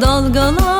dalgalar.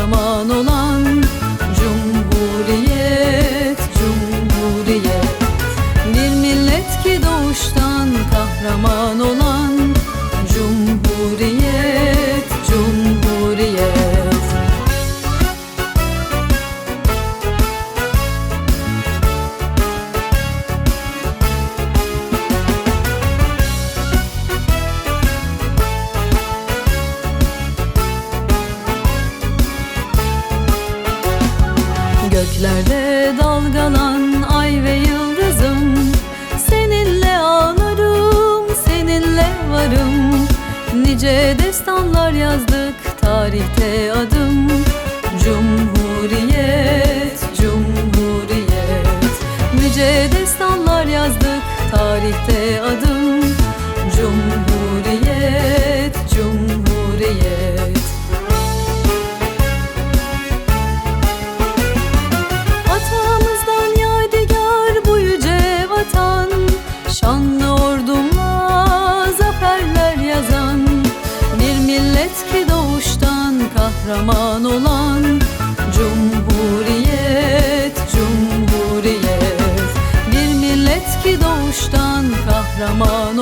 Kahraman olan Cumhuriyet, Cumhuriyet. Bir millet ki doğuştan kahraman Dalgalan ay ve yıldızım. Seninle ağlarım, seninle varım. Nice destanlar yazdık tarihte adım. Cumhuriyet, Cumhuriyet. Nice destanlar yazdık tarihte adım kahraman olan Cumhuriyet, Cumhuriyet. Bir millet ki doğuştan kahraman